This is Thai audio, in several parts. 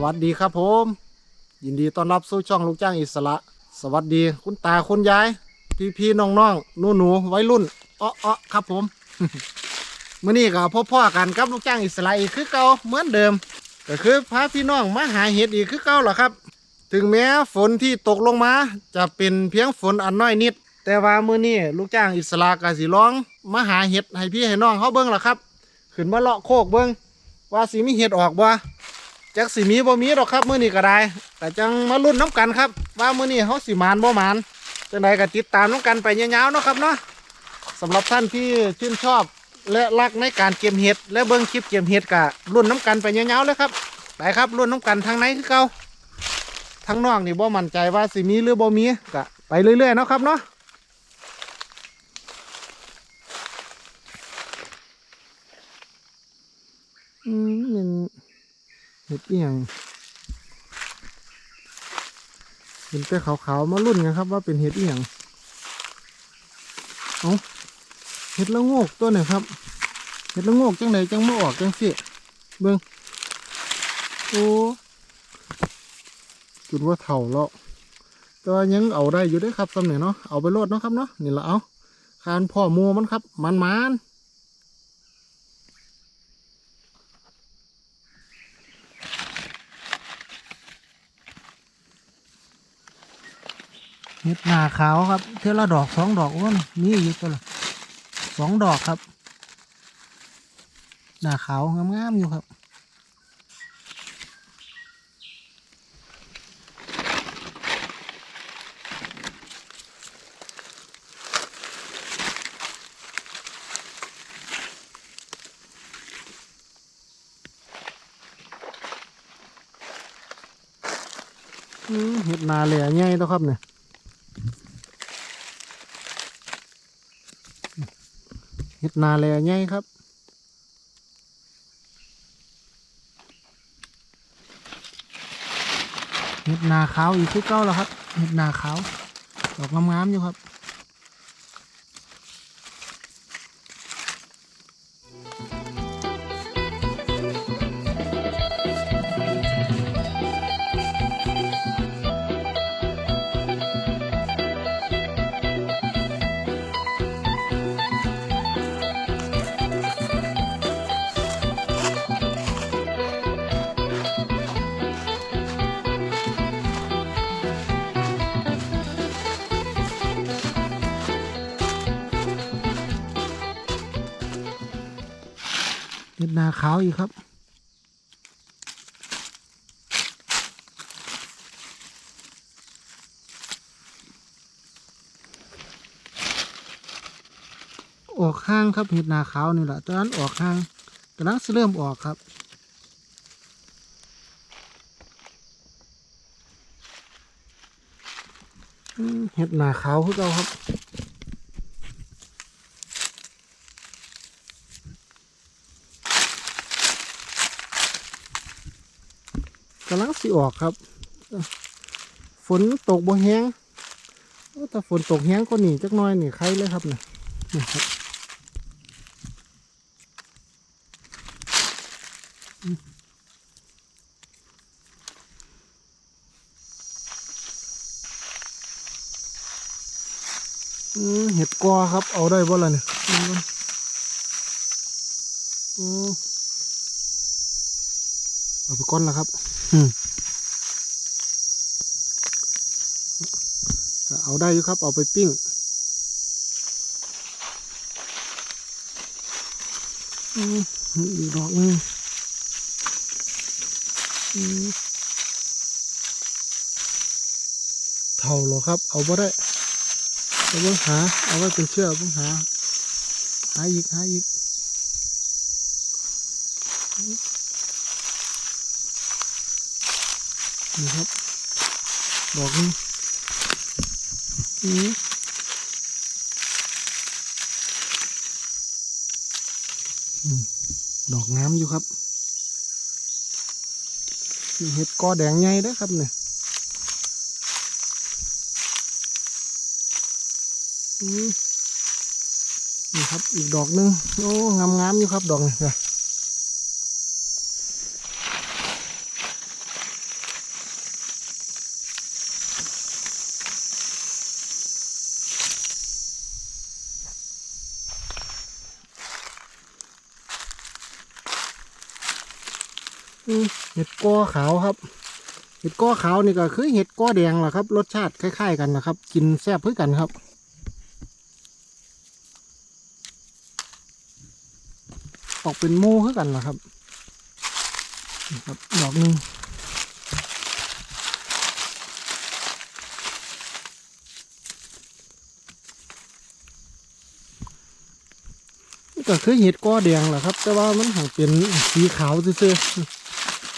สวัสดีครับผม ยินดีต้อนรับสู่ช่องลูกจ้างอิสระ สวัสดีคุณตาคุณยาย พี่พี่น้องน้องหนูหนูๆวัยรุ่นอ้ออ้อครับผมเมื่อนี้ก็พ่อพ่อกันกับลูกจ้างอิสระอีกคือเก่าเหมือนเดิม ก็คือพาพี่น้องมาหาเห็ดอีกคือเก่าหรอครับ ถึงแม้ฝนที่ตกลงมา จะเป็นเพียงฝนอันน้อยนิด แต่ว่าเมื้อนี้ลูกจ้างอิสระก็สิร้องมาหาเห็ดให้พี่ให้น้องเขาเบิ่งล่ะครับขึ้นมาเลาะโคกเบิ่งว่าสิมีเห็ดออกบ่ จักสิมีบ่มีดอกครับมื้อนี้ก็ได้ แต่จังมาลุ้นน้ำกันครับ ว่ามื้อนี้เฮาสิมานบ่มานจังไดก็ติดตามน้ำกันไปยาวๆเนาะครับเนาะสำหรับท่านที่ชื่นชอบและรักในการเก็บเห็ด และเบิ่งคลิปเก็บเห็ดก็ลุ้นน้ำกันไปยาวๆเลยครับไปครับลุ้นน้ำกันทางไหนคือเก่าทางนอกนี่บ่มั่นใจว่าสิมีหรือบ่มีก็ไปเรื่อยๆเนาะครับเนาะอืมมัน เห็ดเอียงเห็นแต่ขาวๆมารุ่นกันครับ ว่าเป็นเห็ดเอียงเอาเห็ดละโงกตัวไหนครับ เห็ดละโงกจังไหนจังไม่ออกจังสิเบิ้งโอ้จุดว่าเถ่าแล้วแต่ว่ายังเอาได้อยู่ด้วยครับสำเนียเนาะเอาไปโลดเนาะครับเนาะนี่ละเอาคานพ่อมัวมันครับ มันมัน เห็ดหนาขาวครับ เท่าละดอกสองดอกว่ามีอยู่ตัวละสองดอกครับ หนาขาวงามๆอยู่ครับเห็ดนาเหล่ใหญ่ตัวครับเนี่ย เห็ดนาแลใหญ่ครับเห็ดนาขาวอีกคือเก้าแล้วครับเห็ดนาขาวดอกงามๆอยู่ครับ เห็ดนาขาวอีกครับออกห้างครับเห็ดนาขาวนี่แหละตอนนั้นออกห้างกำลังเริ่มออกครับ เห็ดนาขาวคือเราครับ กำลัง สิออกครับ ฝนตกบ่แห้งโอ้แต่ฝนตกแห้งก็หนีจักน้อยหนีใครเลยครับเนี่ยนี่ครับเห็ดกอครับ เอาได้บ่ล่ะเนี่ยอืมอืมเอาไปก้อนแล้วครับ อืม เอาได้อยู่ครับ เอาไปปิ้งอืมอีกดอกนึงเท่าเหรอครับ เอาบ่ได้เอาเบิ่งหา เอาไว้เป็นเชื่อเบิ่งหา หาอีก หาอีกนี่ครับ ดอกนึง อืมดอกงามอยู่ครับเห็ดกอแดงใหญ่ด้อครับเนี่ยอืมนี่ครับอีกดอกหนึง โอ้งามงามๆอยู่ครับดอกนี่ เห็ดก้อขาวครับ เห็ดก้อขาวนี่ก็คือเห็ดก้อแดงแหละครับ รสชาติคล้าย ๆ กันนะครับ กินแซ่บเพื่อกันครับออกเป็นโม่เพื่อกันแหละครับครับดอกหนึ่งก็คือเห็ดก้อแดงแหละครับ แต่ว่ามันหังเป็นสีขาวซื่อ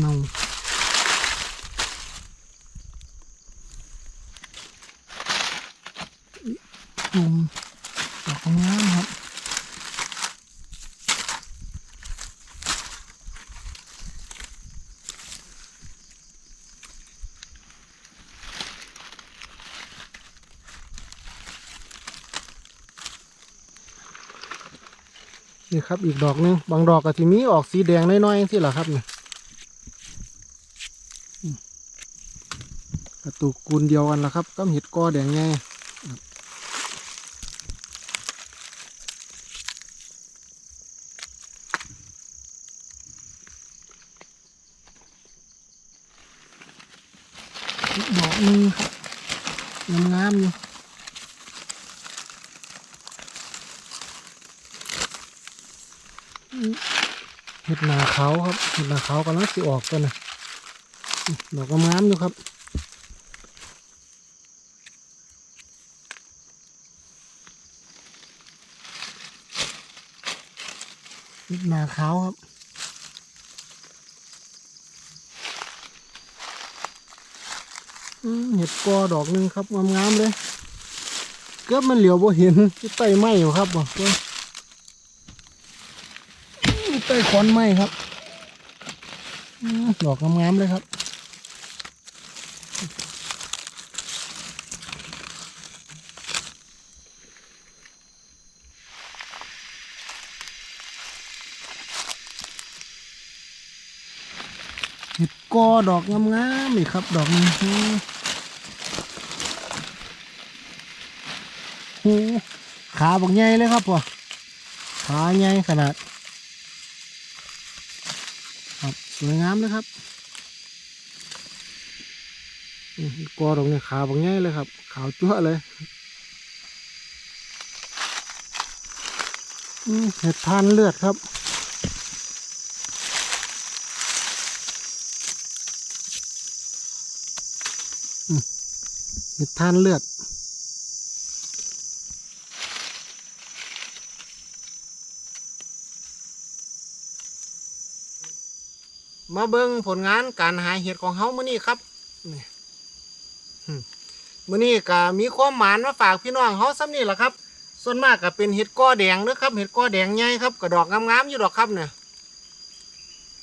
เนาอืมดอกงามครับนี่ครับอีกดอกหนึง บางดอกก็ที่มีออกสีแดงน้อยๆที่หละครับเนี่ย กระ ตุกกูลเดียวกันละครับก็เห็ดกอแดงไงอีกดอกนึงครับงามๆอยู่เห็ดหนาขาวครับเห็ดหนาขาวกำลังสิออกตัวนะดอกงามๆอยู่ครับ นิดนาขาวครับเห็ดกอดอกหนึ่งครับงามๆเลยเกือบมันเหลียวบ่เห็นที่ใต้ไม้อยู่ครับบ่ที่ใต้ขอนไม้ครับดอกงามๆเลยครับ เห็ดกอดอกงามๆนี่ครับ ดอกนี้โอ้โหขาบักใหญ่เลยครับพ่อขาใหญ่ขนาด ครับสวยงามเลยครับเห็ดกอดอกนี้ขาบักใหญ่เลยครับ ขาวจั่วเลยเห็ดทานเลือดครับ เห็ดทานเลือด มาเบิ่งผลงานการหาเห็ดของเฮามื้อนี้ครับนี่หึมื้อนี้ก็มีความหมานมาฝากพี่น้องเฮาซ้ำนี่แหละครับ ส่วนมากก็เป็นเห็ดก้อแดงเด้อครับ เห็ดก้อแดงใหญ่ครับกระดอกงามๆอยู่ดอกครับเนี่ย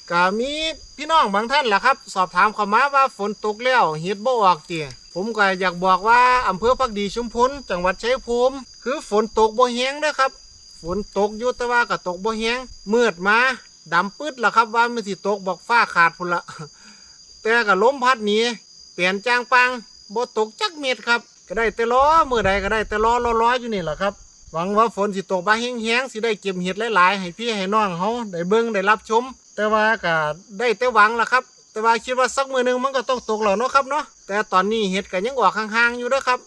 ก็มีพี่น้องบางท่านแหละครับ สอบถามเข้ามาว่าฝนตกแล้วเห็ดบ่ออกเตี่ย ผมก็อยากบอกว่าอำเภอพักดีชุมพลจังหวัดชัยภูมิคือฝนตกบ่แห้งเด้อครับ ฝนตกอยู่แต่ว่าก็ตกบ่แห้งมืดมาดำปืดละครับว่ามันสิตกบอกฟ้าขาดพุ่นละแต่ก็ล้มพัดหนีเปลี่ยนจางปังบ่ตกจักเม็ดครับ ก็ได้แต่ล้อมือใดก็ได้แต่ล้อล้อๆอยู่นี่แหละครับหวังว่าฝนสิตกบ้าแห้งๆสิได้เก็บเห็ดหลายๆ ให้พี่ให้น้องเขาได้เบิ่งได้รับชม แต่ว่าก็ได้แต่หวังละครับ แต่ว่าคิดว่าสักมือหนึ่งมันก็ต้องตกแล้วเนาะครับเนาะแต่ตอนนี้เห็ดก็ยังออกห่างๆอยู่เด้อครับ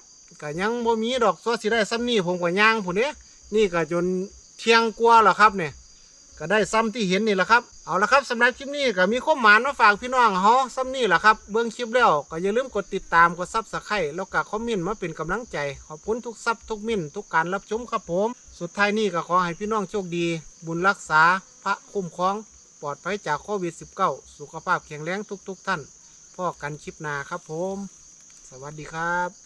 ก็ยังบ่มีดอกซัวสิได้ซ้ำนี่ผมก็ย่างผู้นี้ยนี่ก็จนเที่ยงกว่าแล้วครับเนี่ยก็ได้ซ้ำที่เห็นนี่แหละครับเอาละครับสำหรับคลิปนี้ก็มีข้อมหมานมาฝากพี่น้องเฮาซ้ำนี่แหละครับเบื้องคลิปแล้วก็อย่าลืมกดติดตามกดซับสไครต์แล้วก็คอมเมนต์มาเป็นกำลังใจ ขอบคุณทุกซับทุกมินทุกการรับชมครับผม สุดท้ายนี้ก็ขอให้พี่น้องโชคดี บุญรักษาพระคุ้มครอง ลอดภัยจากโควิด -19 สุขภาพแข็งแรงทุกๆท่านพ่อกันคลิปหน้าครับผม สวัสดีครับ